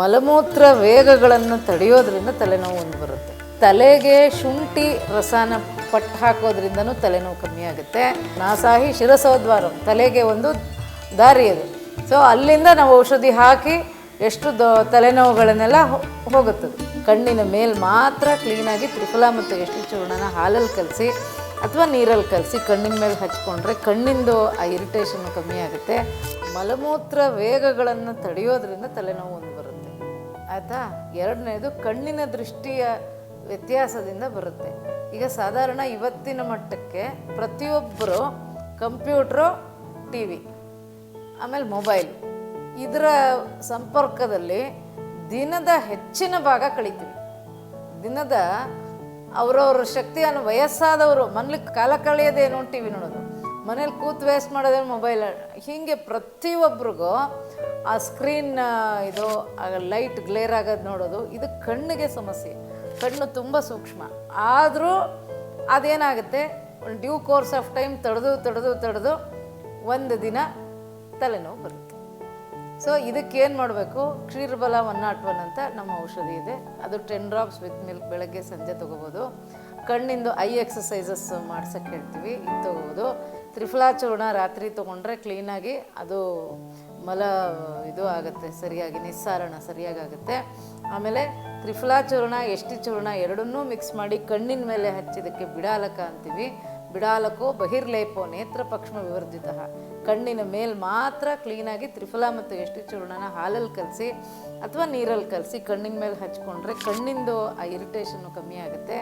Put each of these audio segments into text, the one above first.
ಮಲಮೂತ್ರ ವೇಗಗಳನ್ನು ತಡೆಯೋದ್ರಿಂದ ತಲೆನೋವು ಒಂದು ಬರುತ್ತೆ. ತಲೆಗೆ ಶುಂಠಿ ರಸನ ಪಟ್ಟು ಹಾಕೋದ್ರಿಂದನೂ ತಲೆನೋವು ಕಮ್ಮಿ ಆಗುತ್ತೆ. ನಾಸಾಹಿ ಶಿರಸೋದ್ವಾರ, ತಲೆಗೆ ಒಂದು ದಾರಿ ಅದು. ಸೊ ಅಲ್ಲಿಂದ ನಾವು ಔಷಧಿ ಹಾಕಿ ಎಷ್ಟು ದೊ, ತಲೆನೋವುಗಳನ್ನೆಲ್ಲ ಹೋಗುತ್ತದೆ. ಕಣ್ಣಿನ ಮೇಲೆ ಮಾತ್ರ ಕ್ಲೀನಾಗಿ ತ್ರಿಫಲ ಮತ್ತು ಎಷ್ಟು ಚೂರ್ಣನ ಹಾಲಲ್ಲಿ ಕಲಸಿ ಅಥವಾ ನೀರಲ್ಲಿ ಕಲಸಿ ಕಣ್ಣಿನ ಮೇಲೆ ಹಚ್ಕೊಂಡ್ರೆ ಕಣ್ಣಿಂದು ಆ ಇರಿಟೇಷನ್ ಕಮ್ಮಿ ಆಗುತ್ತೆ. ಮಲಮೂತ್ರ ವೇಗಗಳನ್ನು ತಡೆಯೋದ್ರಿಂದ ತಲೆನೋವು ಆಯಿತಾ ಎರಡನೇದು ಕಣ್ಣಿನ ದೃಷ್ಟಿಯ ವ್ಯತ್ಯಾಸದಿಂದ ಬರುತ್ತೆ. ಈಗ ಸಾಧಾರಣ ಇವತ್ತಿನ ಮಟ್ಟಕ್ಕೆ ಪ್ರತಿಯೊಬ್ಬರು ಕಂಪ್ಯೂಟ್ರು ಟಿ ವಿ ಆಮೇಲೆ ಮೊಬೈಲ್ ಇದರ ಸಂಪರ್ಕದಲ್ಲಿ ದಿನದ ಹೆಚ್ಚಿನ ಭಾಗ ಕಳಿತೀವಿ. ದಿನದ ಅವರವ್ರ ಶಕ್ತಿಯನ್ನು ವಯಸ್ಸಾದವರು ಮನ್ಲಿಕ್ಕೆ ಕಾಲ ಕಳೆಯೋದೇನು ಟಿ ವಿ ನೋಡೋದು? ಮನೇಲಿ ಕೂತ್ ವೇಸ್ಟ್ ಮಾಡೋದೇ ಮೊಬೈಲ್ ಹೀಗೆ ಪ್ರತಿಯೊಬ್ಬರಿಗೂ ಆ ಸ್ಕ್ರೀನ್ ಇದು ಲೈಟ್ ಗ್ಲೇರ್ ಆಗೋದು ನೋಡೋದು, ಇದು ಕಣ್ಣಿಗೆ ಸಮಸ್ಯೆ. ಕಣ್ಣು ತುಂಬ ಸೂಕ್ಷ್ಮ. ಆದರೂ ಅದೇನಾಗುತ್ತೆ? ಒಂದು ಡ್ಯೂ ಕೋರ್ಸ್ ಆಫ್ ಟೈಮ್ ತಡೆದು ತಡೆದು ತಡೆದು ಒಂದು ದಿನ ತಲೆನೋವು ಬರುತ್ತೆ. ಸೊ ಇದಕ್ಕೇನು ಮಾಡಬೇಕು? ಕ್ಷೀರಬಲ ಒನ್ ನಾಟ್ ಒನ್ ಅಂತ ನಮ್ಮ ಔಷಧಿ ಇದೆ. ಅದು ಟೆನ್ ಡ್ರಾಪ್ಸ್ ವಿತ್ ಮಿಲ್ಕ್ ಬೆಳಗ್ಗೆ ಸಂಜೆ ತೊಗೋಬೋದು. ಕಣ್ಣಿಂದು ಐ ಎಕ್ಸಸೈಸಸ್ ಮಾಡ್ಸೋಕ್ಕೆ ಹೇಳ್ತೀವಿ. ಇದು ತ್ರಿಫಲಾ ಚೂರ್ಣ ರಾತ್ರಿ ತೊಗೊಂಡ್ರೆ ಕ್ಲೀನಾಗಿ ಅದು ಮಲ ಇದು ಆಗುತ್ತೆ, ಸರಿಯಾಗಿ ನಿಸ್ಸಾರಣ ಸರಿಯಾಗಿ ಆಗುತ್ತೆ. ಆಮೇಲೆ ತ್ರಿಫಲಾಚೂರ್ಣ ಎಷ್ಟಿ ಚೂರ್ಣ ಎರಡನ್ನೂ ಮಿಕ್ಸ್ ಮಾಡಿ ಕಣ್ಣಿನ ಮೇಲೆ ಹಚ್ಚಿದಕ್ಕೆ ಬಿಡಾಲಕ ಅಂತೀವಿ. ಬಿಡಾಲಕೋ ಬಹಿರ್ಲೇಪೋ ನೇತ್ರ ಪಕ್ಷ್ಮ ವಿವರ್ಜಿತ. ಕಣ್ಣಿನ ಮೇಲ್ ಮಾತ್ರ ಕ್ಲೀನಾಗಿ ತ್ರಿಫಲ ಮತ್ತು ಎಷ್ಟು ಚೂರ್ಣನ ಹಾಲಲ್ಲಿ ಕಲಸಿ ಅಥವಾ ನೀರಲ್ಲಿ ಕಲಸಿ ಕಣ್ಣಿನ ಮೇಲೆ ಹಚ್ಕೊಂಡ್ರೆ ಕಣ್ಣಿಂದು ಆ ಇರಿಟೇಷನ್ನು ಕಮ್ಮಿ ಆಗುತ್ತೆ,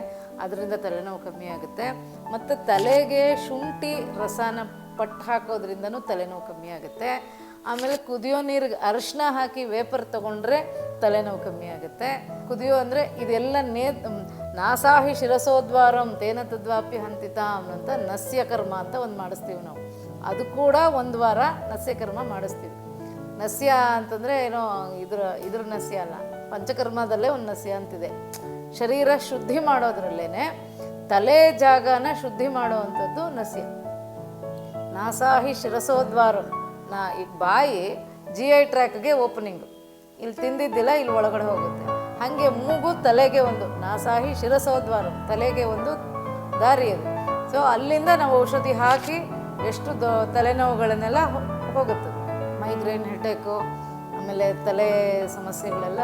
ಅದರಿಂದ ತಲೆನೋವು ಕಮ್ಮಿ ಆಗುತ್ತೆ ಮತ್ತು ತಲೆಗೆ ಶುಂಠಿ ರಸನ ಪಟ್ಟು ಹಾಕೋದ್ರಿಂದನೂ ತಲೆನೋವು ಕಮ್ಮಿ ಆಗುತ್ತೆ. ಆಮೇಲೆ ಕುದಿಯೋ ನೀರಿಗೆ ಅರಿಶಿನ ಹಾಕಿ ವೇಪರ್ ತಗೊಂಡ್ರೆ ತಲೆನೋವು ಕಮ್ಮಿ ಆಗುತ್ತೆ. ಕುದಿಯೋ ಅಂದರೆ ಇದೆಲ್ಲ ನೇ ನಾಸಾಹಿ ಶಿರಸೋದ್ವಾರಂ ತೇನ ತದ್ವಾಪಿ ಹಂತಿತಾಂ ಅಂತ ನಸ್ಯಕರ್ಮ ಅಂತ ಒಂದು ಮಾಡಿಸ್ತೀವಿ ನಾವು. ಅದು ಕೂಡ ಒಂದು ವಾರ ನಸ್ಯಕರ್ಮ ಮಾಡಿಸ್ತೀವಿ. ನಸ್ಯ ಅಂತಂದರೆ ಏನೋ ಇದ್ರ ಇದ್ರ ನಸ್ಯ ಅಲ್ಲ, ಪಂಚಕರ್ಮದಲ್ಲೇ ಒಂದು ನಸ್ಯ ಅಂತಿದೆ. ಶರೀರ ಶುದ್ಧಿ ಮಾಡೋದ್ರಲ್ಲೇ ತಲೆ ಜಾಗನ ಶುದ್ಧಿ ಮಾಡುವಂಥದ್ದು ನಸ್ಯ. ನಾಸಾಹಿ ಶಿರಸೋದ್ವಾರ. ನಾ ಈಗ ಬಾಯಿ ಜಿ ಐ ಟ್ರ್ಯಾಕ್ಗೆ ಓಪನಿಂಗು ಇಲ್ಲಿ ತಿಂದಿದ್ದಿಲ್ಲ ಇಲ್ಲಿ ಒಳಗಡೆ ಹೋಗುತ್ತೆ. ಹಾಗೆ ಮೂಗು ತಲೆಗೆ ಒಂದು ನಾಸಾಹಿ ಶಿರಸೋದ್ವಾರ, ತಲೆಗೆ ಒಂದು ದಾರಿ ಅದು. ಸೊ ಅಲ್ಲಿಂದ ನಾವು ಔಷಧಿ ಹಾಕಿ ಎಷ್ಟು ದೊ, ತಲೆನೋವುಗಳನ್ನೆಲ್ಲ ಹೋಗುತ್ತೆ. ಮೈಗ್ರೇನ್ ಹೆಡ್ಡೇಕು ಆಮೇಲೆ ತಲೆ ಸಮಸ್ಯೆಗಳೆಲ್ಲ